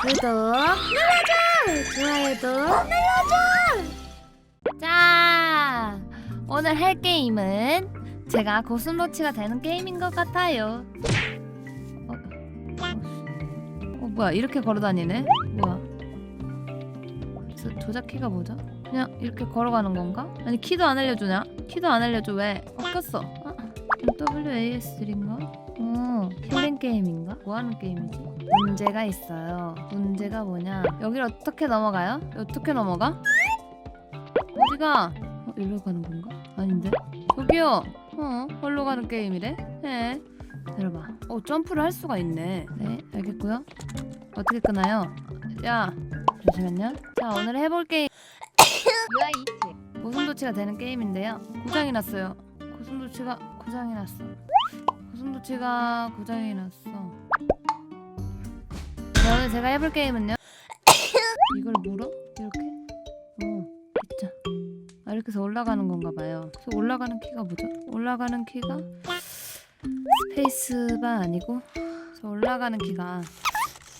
구독 눌러줘! 좋아요도 눌러줘! 자, 오늘 할 게임은 제가 고슴도치가 되는 게임인 것 같아요. 어, 어, 어, 뭐야 이렇게 걸어다니네? 뭐야? 저, 조작 키가 뭐죠? 그냥 이렇게 걸어가는 건가? 아니 키도 안 알려주냐? 키도 안 알려줘 왜? 바뀌었어. 아, WAS3인가? 어, 힐링 게임인가? 뭐 하는 게임이지? 문제가 있어요. 문제가 뭐냐? 여기를 어떻게 넘어가요? 어떻게 넘어가? 어디가? 어, 일로 가는 건가? 아닌데? 저기요. 어, 걸로 가는 게임이래? 네. 들어봐. 어, 점프를 할 수가 있네. 네, 알겠고요. 어떻게 끄나요? 야, 잠시만요. 자, 오늘 해볼 게임 유아이트 고슴도치가 되는 게임인데요. 고장이 났어요. 고슴도치가 고장이 났어. 고슴도치가 고장이 났어. 네, 오늘 제가 해볼 게임은요. 이걸 물어? 이렇게? 어, 있자. 아, 이렇게 해서 올라가는 건가 봐요. 그래서 올라가는 키가 뭐죠? 올라가는 키가 스페이스바 아니고 저 올라가는 키가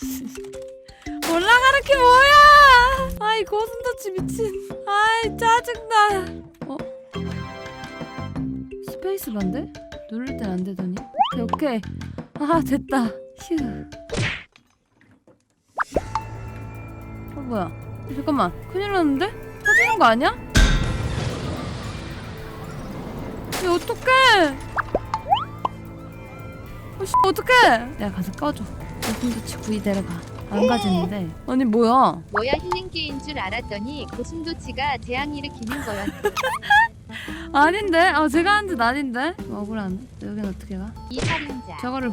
올라가는 키 뭐야? 아이 고슴도치 미친. 아이 짜증나. 어? 스페이스 반데? 누를 땐 안 되더니. 오케이 오케이. 아 됐다. 휴. 뭐야? 어, 잠깐만. 큰일 났는데? 터지는 거 아니야? 야 어떡해? 어, 씨, 어떡해? 내가 가서 꺼줘. 고슴도치 구이 데려가. 안 가지는데. 아니 뭐야? 뭐야 힐링게인 줄 알았더니 고슴도치가 재앙 일으키는 거였네 아닌데? 아 제가 한 짓 아닌데? 억울한데? 여긴 어떻게 가? 이 살인자 저거를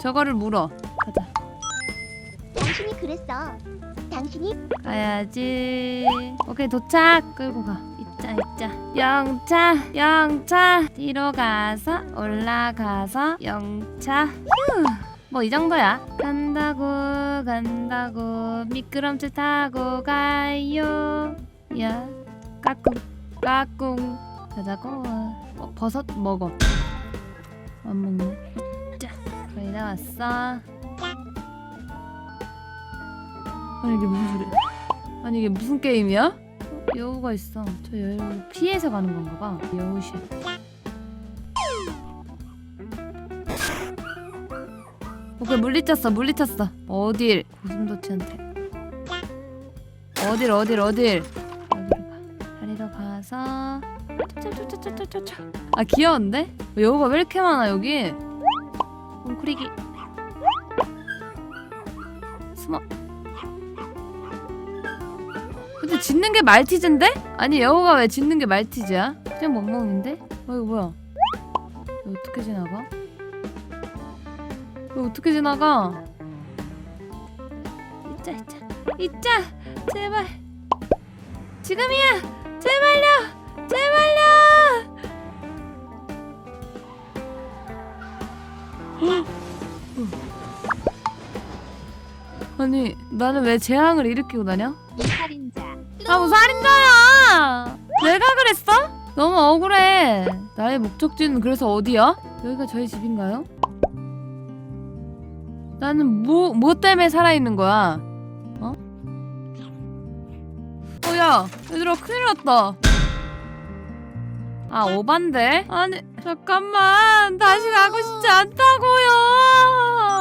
저거를 물어. 가자. 당신이 그랬어. 당신이 가야지. 오케이 도착. 끌고 가. 있자 있자. 영차 영차. 뒤로 가서 올라가서 영차. 휴. 뭐 이 정도야. 간다고 간다고 미끄럼틀 타고 가요. 야 까꿍 까꿍 가자고. 어, 버섯 먹어. 안 먹네. 자 거의 다 왔어. 아니 이게 무슨 소리야? 아니 이게 무슨 게임이야? 어, 여우가 있어. 저 여우 피해서 가는 건가 봐. 여우씨. 오케이 물리쳤어 물리쳤어. 어딜? 고슴도치한테. 어딜 어딜 어딜? 다리로 가서. 아 귀여운데? 여우가 왜 이렇게 많아 여기? 웅크리기. 숨어. 짖는 게 말티즈인데? 아니 여우가 왜 짖는 게 말티즈야? 그냥 멍멍인데? 어 이거 뭐야? 이거 어떻게 지나가? 이거 어떻게 지나가? 있자 있자 있자 제발 지금이야 제발요 제발요 아니 나는 왜 재앙을 일으키고 다녀? 이 살인자 아, 뭐 살인자야! 내가 그랬어? 너무 억울해. 나의 목적지는 그래서 어디야? 여기가 저희 집인가요? 나는 뭐, 뭐 때문에 살아있는 거야? 어? 어, 야! 얘들아, 큰일 났다. 아, 오반데? 아니, 잠깐만. 다시 가고 싶지 않다고요!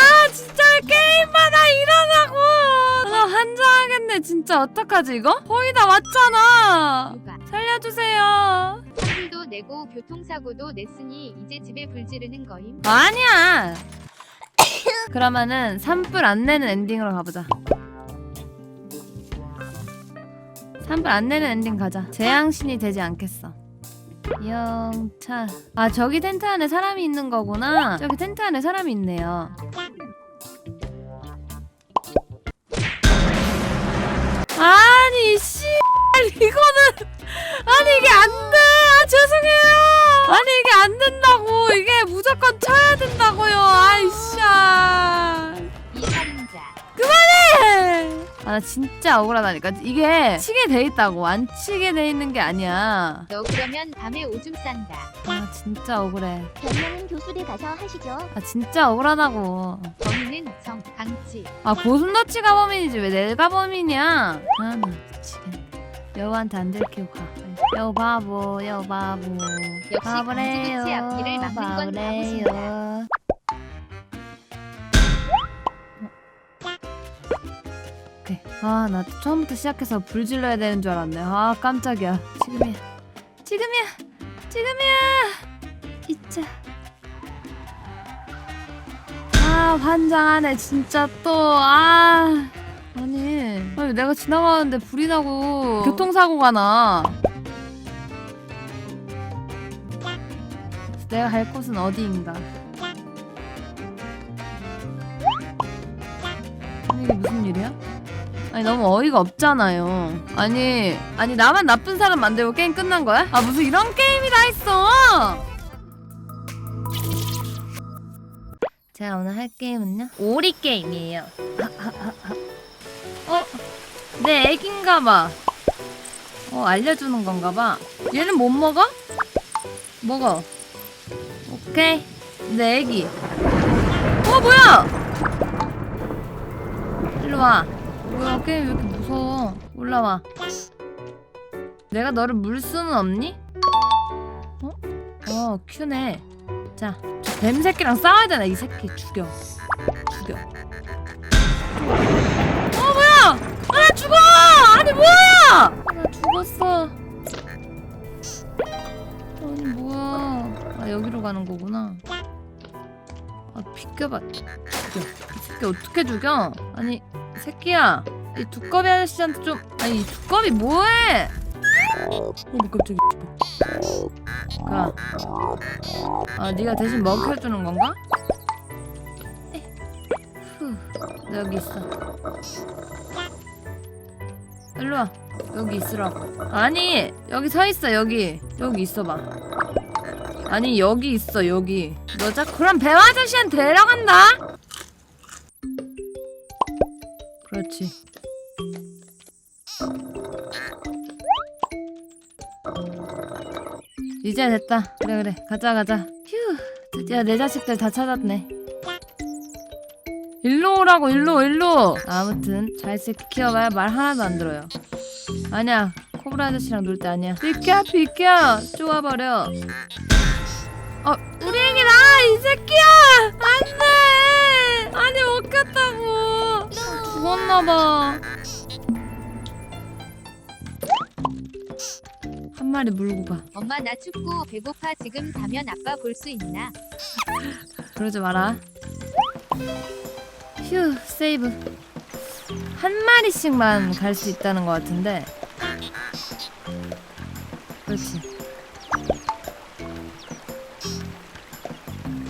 아, 진짜 하 일어나고! 나 환장하겠네, 진짜. 어떡하지, 이거? 거의 다 왔잖아! 살려주세요. 환불도 내고 교통사고도 냈으니 이제 집에 불 지르는 거임 아니야! 그러면은 산불 안 내는 엔딩으로 가보자. 산불 안 내는 엔딩 가자. 재앙신이 되지 않겠어. 영차. 아 저기 텐트 안에 사람이 있는 거구나. 저기 텐트 안에 사람이 있네요. 아니 씨 이거는 아니 이게 안 돼. 아 죄송해요. 아니 이게 안 된다고. 이게 무조건 쳐야 된다 아 나 진짜 억울하다니까. 이게 치게 돼 있다고. 안 치게 돼 있는 게 아니야. 너 그러면 밤에 오줌 싼다. 아 진짜 억울해. 변명은 교수들 가서 하시죠. 아 진짜 억울하다고. 범인은 정 강치. 아 고슴도치가 범인이지. 왜 내가 범인이야? 아 나 미치겠네 여우한테 안 들키고 가. 여우 바보 여우 바보. 역시 바보래요 강지그치 앞길을 막는 건 바보래요. 오케이 아 나 처음부터 시작해서 불 질러야 되는 줄 알았네. 아 깜짝이야. 지금이야. 지금이야. 지금이야. 이자 아 환장하네 진짜 또 아. 아니, 아니 내가 지나가는데 불이 나고 교통사고가 나. 내가 갈 곳은 어디인가? 아니 이게 무슨 일이야? 아니 너무 어이가 없잖아요. 아니 아니 나만 나쁜 사람 만들고 게임 끝난 거야? 아 무슨 이런 게임이 다 있어? 제가 오늘 할 게임은요? 오리 게임이에요. 어? 내 애긴가 봐. 어 알려주는 건가 봐. 얘는 못 먹어? 먹어. 오케이. 내 애기. 어 뭐야? 일로 와 뭐야 게임 왜 이렇게 무서워? 올라와. 내가 너를 물 수는 없니? 어? 어 큐네. 자, 저뱀 새끼랑 싸워야 되나 이 새끼? 죽여. 죽여. 어 뭐야! 아나 죽어! 아니 뭐야! 아, 나 죽었어. 아니 뭐야. 아 여기로 가는 거구나. 아 비켜봐. 죽여. 이 새끼 어떻게 죽여? 아니 새끼야 이 두꺼비 아저씨한테 좀 아니 이 두꺼비 뭐해 어머 깜짝이야 가. 아 네가 대신 먹여주는 건가? 에. 후, 너 여기 있어. 일로 와. 여기 있으라고. 아니 여기 서 있어 여기. 여기 있어봐. 아니 여기 있어 여기. 너자 그럼 배 아저씨한테 데려간다. 그렇지. 이제 됐다. 그래 그래 가자 가자. 휴 드디어 내 자식들 다 찾았네. 일로 오라고 일로 일로. 아무튼 자식 키워봐야 말 하나도 안 들어요. 아니야 코브라 아저씨랑 놀 때 아니야. 비켜 비켜 쪼아버려. 어 우리 애기다 이 새끼야 안돼. 아니 먹혔다고. 죽었나봐. 한 마리 물고 가. 엄마 나 춥고 배고파 지금 가면 아빠 볼 수 있나? 그러지 마라. 휴, 세이브. 한 마리씩만 갈 수 있다는 것 같은데. 그렇지.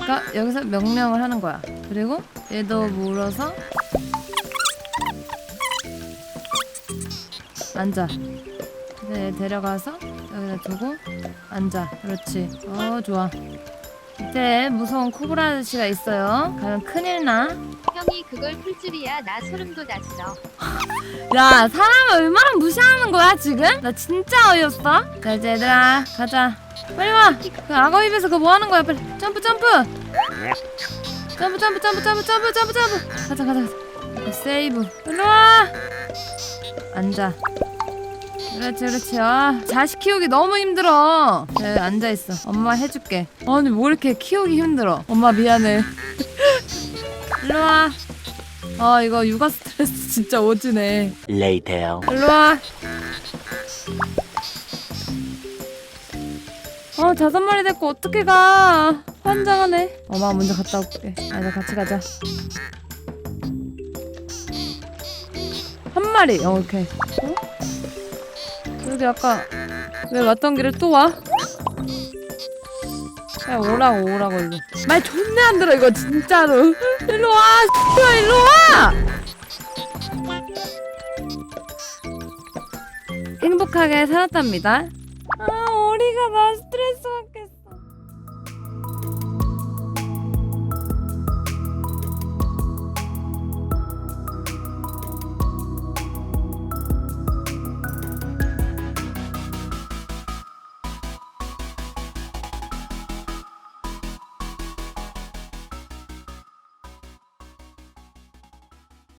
그러니까 여기서 명령을 하는 거야. 그리고 얘도 물어서 앉아. 얘 데려가서 여기다 두고 앉아. 그렇지. 어, 좋아. 밑에 무서운 코브라 아저씨가 있어요. 가면 큰일 나. 형이 그걸 풀 줄이야 나 소름 돋았어. 야, 사람을 얼마나 무시하는 거야, 지금? 나 진짜 어이없어. 자, 이제 얘들아, 가자. 빨리 와. 그 악어 입에서 그거 뭐 하는 거야, 빨리. 점프, 점프. 점프, 점프, 점프, 점프, 점프, 점프, 점프. 가자, 가자, 가자. 세이브. 일로 와. 앉아. 그렇지, 그렇지. 아, 자식 키우기 너무 힘들어. 자, 여기 앉아있어. 엄마 해줄게. 아니, 뭐 이렇게 키우기 힘들어. 엄마 미안해. 일로 와. 아, 이거 육아 스트레스 진짜 오지네. Later. 일로 와. 어 마리 데리고 어떻게 가? 환장하네. 엄마 먼저 갔다 올게. 아니다 같이 가자. 한 마리. 어, 오케이. 어? 여기 아까 왜 왔던 길을 또 와? 야 오라고 오라고 일로. 말 존나 안 들어 이거 진짜로. 일로 와. X야, 일로 와. 행복하게 살았답니다. 아, 오리가 나